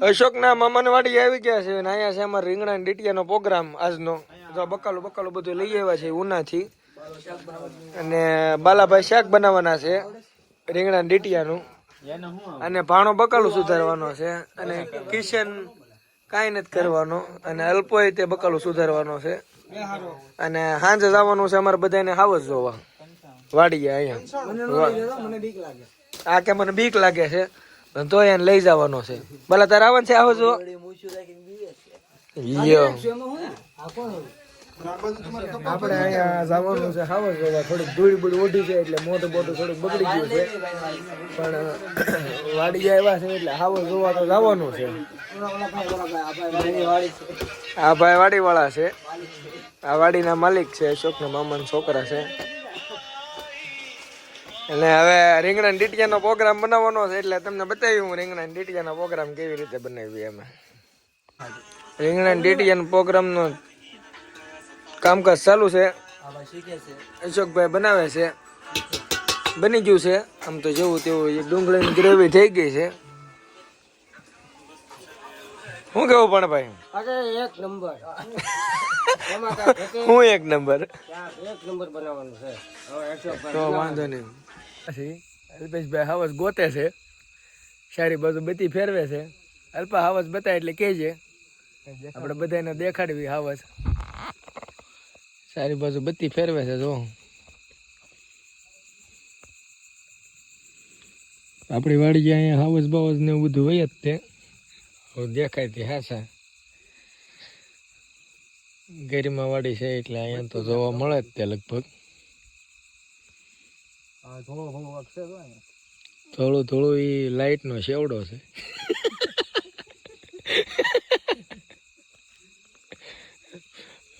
અશોકના મામાની વાડી આવી ગયા છે અને અહીંયા છે અમારે રીંગણા ડીટીયાનો પ્રોગ્રામ આજનો. તો બકાલું બકાલું બધું લઈ આવ્યા છે ઉનાથી. અને બાલાભાઈ શાક બનાવવાના છે રીંગણા ડીટીયાનું. અને ભાણો બકાલું સુધારવાનો છે અને કિશન કાંઈ નથી કરવાનો. અને અલ્પોય તે બકાલું સુધારવાનો છે. અને સાંજે જવાનું છે અમારે બધાને હાવસ જોવા. વાડીએ અહીંયા. આ કે મને બીક લાગે છે. તોય એને લઈ જવાનો છે. ભલા તારે આવવાનું છે આવો જો યો. આપણે અહીંયા જવાનું છે હાવસ જોવા થોડીક ધૂળ બૂળ ઓઢી છે એટલે મોટું મોટું થોડુંક બગડી ગયું છે. પણ વાડી આવ્યા છે એટલે હાવસ જોવા તો જવાનું છે. આ ભાઈ વાડી વાળા છે. આ વાડીના માલિક છે અશોકના મામાના છોકરા છે. એટલે હવે રીંગણા ડીટિયાનો પ્રોગ્રામ બનાવવાનો છે એટલે તમને બતાવ્યું હું રીંગણા ડીટિયાનો પ્રોગ્રામ કેવી રીતે બનાવી અમે. રીંગણા ડીટિયાનો પ્રોગ્રામનો કામકાજ ચાલુ છે. અશોકભાઈ બનાવે છે. બની ગયું છે. આમ તો જેવું તેવું ડુંગળીની ગ્રેવી થઈ ગઈ છે. શું કેવું પણ ભાઈ? અરે એક નંબર. હું એક નંબર? એક નંબર બનાવવાનું છે. તો વાંધો નહીં. પછી અલ્પેશભાઈ હવસ ગોતે છે. સારી બાજુ બધી ફેરવે છે. અલ્પા હવસ બતાય એટલે કહેજે આપણે બધાને દેખાડવી હવસ. સારી બાજુ બધી ફેરવે છે, જો. આપણી વાડી અહીંયા હાવસ બાવસ ને એવું બધું હોય જ તે. દેખાય તે હાસા ગરિમા વાડી છે એટલે અહીંયા તો જોવા મળે જ તે લગભગ. થોડું થોડું એ લાઈટ નો શેવડો છે.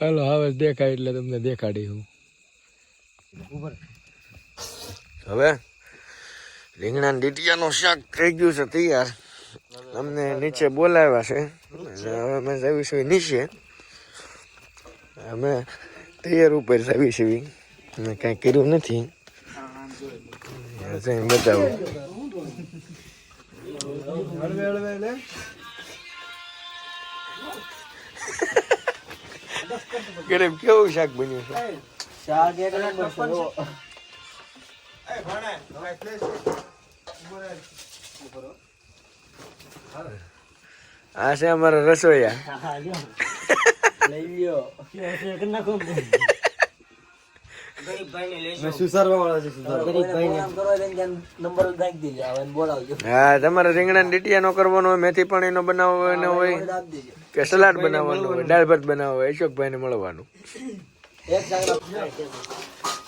હાલો હવે દેખાય એટલે તમને દેખાડી હું. હવે રીંગણા ડીટિયાનું શાક થઈ ગયું છે તૈયાર. અમને નીચે બોલાવ્યા છે. હવે અમે જઈશું નીચે. અમે તૈયાર ઉપર જઈશું અમે કાંઈ કર્યું નથી. જઈને બતાવું. ગરીબ કેવું શાક બન્યું છે? શાક એક નંબર. આ છે અમારા રસોઈયા. લઈ લ્યો. નાખો ગરીબભાઈને લેજો ગરીબભાઈને નંબર નાખી દેજો હવે એને બોલાવજો હા તમારે રીંગણા ડીટિયાનો કરવાનો હોય મેથી પાણીનો બનાવવાનો હોય કે સલાડ બનાવવાનું હોય દાળ ભાત બનાવવા હોય અશોકભાઈને મળવાનું.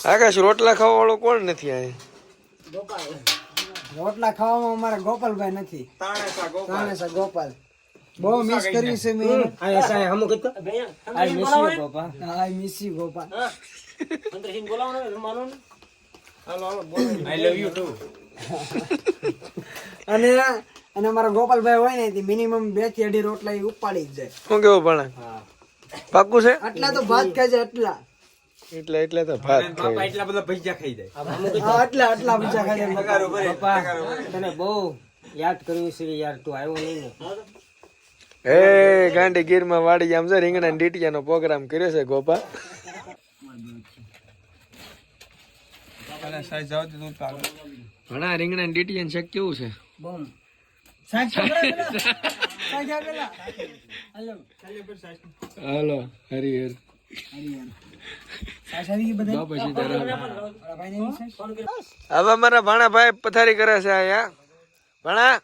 આકાશ રોટલા ખાવા વાળો કોણ નથી અહીં? રોટલા ખાવામાં અમારે ગોપાલભાઈ નથી. ગોપાલ. બહુ મિસ કર્યું છે મેં. આયા સાયા હમુ કીધું? આઈ મિસ યુ બાપા આઈ મિસ યુ ગોપા અંદર હિન બોલાવો ને માનું અને અને મારા ગોપાલભાઈ હોય ને મિનિમમ બેથી અઢી રોટલા એ ઉપાડી જ જાય. શું કેવું પણ પાકું છે? આટલા તો ભાત ખાય છે આટલા. એટલે એટલે તો ભાત ખાય. હા આટલા આટલા પૈસા ખાય પગાર ઉપર તને બહુ યાદ કર્યું છે યાર તું આવ્યો નહીં ને? એ ગાંડી ગીરમાં વાડી આમ છે રીંગણા ડીટિયાનો પ્રોગ્રામ કર્યો છે ગોપા ઘણા રીંગણા ને શાક કેવું છે? હલો. હાલો હરિહર હવે મારા ભાણા ભાઈ પથારી કરે છે અહીંયા. ભાણા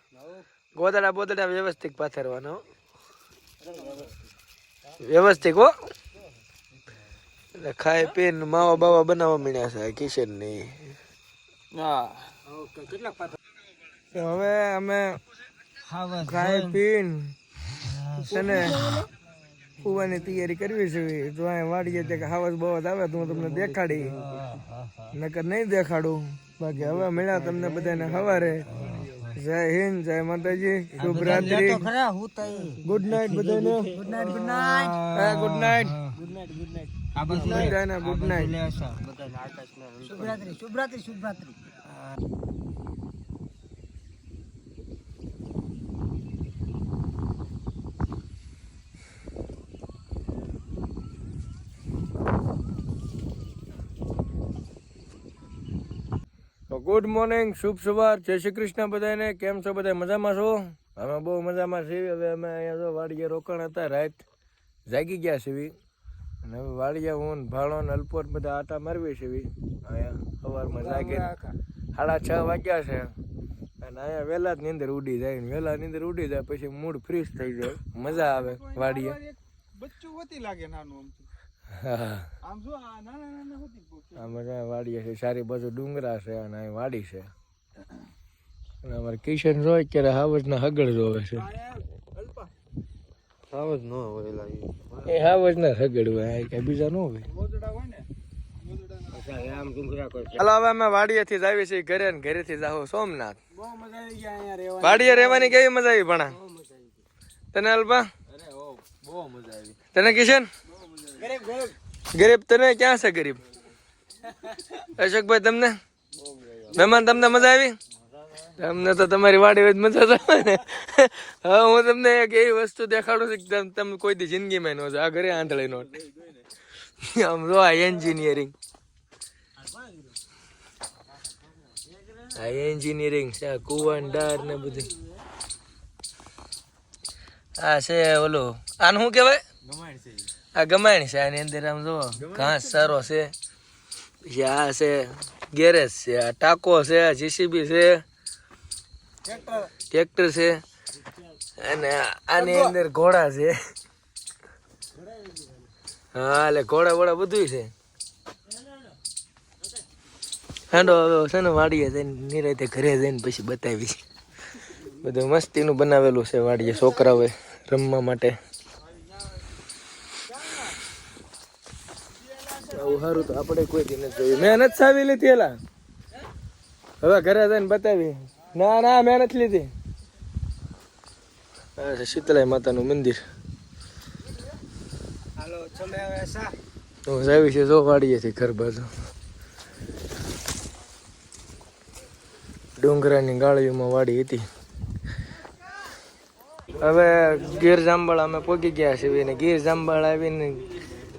ગોદડા બોદડા વ્યવસ્થિત પાથરવાનો. હો. વ્યવસ્થિત હો. ખાય પીને માવા બાવા બનાવવા મીણ્યા છે કિશનની હવે અમે ખાય પીને છે ને કુવાની તૈયારી કરવી છે. જો અહીં વાડીએ તે કે હાવસ બાવસ આવે તો હું તમને દેખાડી. નકર નહીં દેખાડું. બાકી હવે મળ્યા તમને બધાને સવારે જય હિન્દ જય માતાજી શુભ રાત્રિ. ખરા હું તઈ ગુડ નાઇટ બધાને. Good night good night good night good night good night બધાને ગુડ નાઇટ શુભ રાત્રિ શુભ રાત્રિ શુભરાત્રી શુભરાત્રી ગુડ મોર્નિંગ શુભ સવાર જય શ્રી કૃષ્ણ બધાને કેમ છો બધા મજામાં છો? અમે બહુ મજામાં છીએ. હવે અમે અહીંયા તો વાડીએ રોકાણ હતા રાત જાગી ગયા છીએ. અને હવે વાડીએ હું ભાણો ને અલ્પોર બધા આટા મારવી છીએ. અહીંયા સવારમાં જાગી સાડા છ વાગ્યા છે. અને અહીંયા વહેલા જ નીંદર ઉડી જાય ને વહેલા નીંદર ઉડી જાય પછી મૂડ ફ્રીશ થઈ જાય. મજા આવે વાડીએ. બચ્ચું વતી લાગે નાનું હા ત્યાં વાડીએ છે સારી બાજુ ડુંગરા છે અને અહીં વાડી છે. અને અમારે કિશન રોય ક્યારે હાવજના હગડ જોવે છે. હાવજ ન હોય એ હાવજ ના હગડ હોય કઈ બીજા ન હોય. ને હાલો હવે અમે વાડીએથી જ આવી છીએ ઘરે ને ઘરેથી જાવ સોમનાથ. બહુ મજા આવી ગયા અહીંયા રહેવાની. વાડીએ રહેવાની કેવી મજા આવી ભણા? તને અલ્પા? અરે ઓ બહુ મજા આવી. તને કિશન? ગરીબ તને ક્યાં છે ગરીબ? અશોકભાઈ, તમને? મહેમાન, તમને મજા આવી? તમને તો તમારી વાડી હોય મજા આવે ને. હવે હું તમને એક એવી વસ્તુ દેખાડું છું કે તમ- કોઈ દી જિંદગીમાં નો છો. આ ઘરે આંધળી નો આમ જો આ એન્જિનિયરિંગ આ એન્જિનિયરિંગ છે, આ કુવાનદાર ને બધું. આ છે ઓલું, આનું શું કહેવાય? આ ગમાણી છે આની અંદર આમ જુઓ ઘાસ સારો છે. પછી આ છે ગેરેજ છે આ ટાકો છે જીસીબી છે ટ્રેક્ટર. છે અને આની અંદર ઘોડા છે. હા એટલે ઘોડા વોડા બધું છે. હાંડો હવે છે ને વાડીએ જઈને નિરાતે ઘરે જઈને પછી બતાવી બધું મસ્તીનું બનાવેલું છે વાડીએ છોકરાઓએ રમવા માટે. આવું સારું તો આપણે કોઈ દી નથી જોયું મેં નથી સાવી લીધી એલા. હવે ઘરે જઈને બતાવી. ના ના મેં નથી લીધી. છે માતાનું મંદિર. હું જાવી છે જો વાડીએથી ઘર બાજુ. ડુંગરાની ગાળીઓમાં વાડી હતી. હવે ગીર જાંબળ અમે પહોંચી ગયા છીએ. ને ગીર જાંબળ આવીને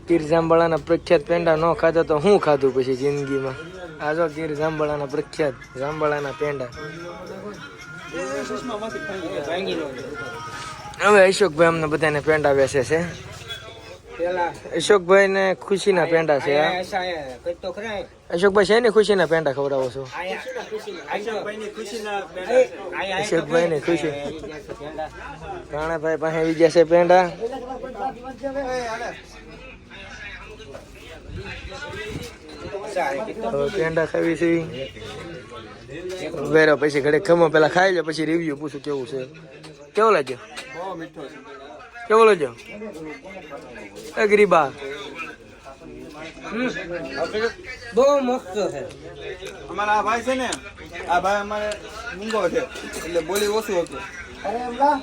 ગીર જાંબળાના પ્રખ્યાત પેંડા ન ખાધા તો હું ખાધું પછી જિંદગીમાં આ જો ગીર જાંબળાના પ્રખ્યાત જાંબળાના પેંડા હવે અશોકભાઈ અમને બધાને પેંડા વેચે છે અશોકભાઈ ને ખુશીના પેંડા છે અશોકભાઈ છે ને ખુશીના પેંડા ખવડાવો છો અશોકભાઈ ને ખુશી રાણાભાઈ પાસે બીજા ગયા છે પેંડા હવે પેંડા ખાવી છે. વેરો પછી ઘડે ખમો. પેલા ખાઈ લે પછી રિવ્યુ પૂછું કેવું છે. કેવો લાગ્યો? બહુ મીઠો કેવો લાગ્યો? અગરીબા બહુ મસ્ત છે. અમારા આ ભાઈ છે ને આ ભાઈ અમારે મૂંગો છે. એટલે બોલી ઓછું હતું. અરે એમ લા.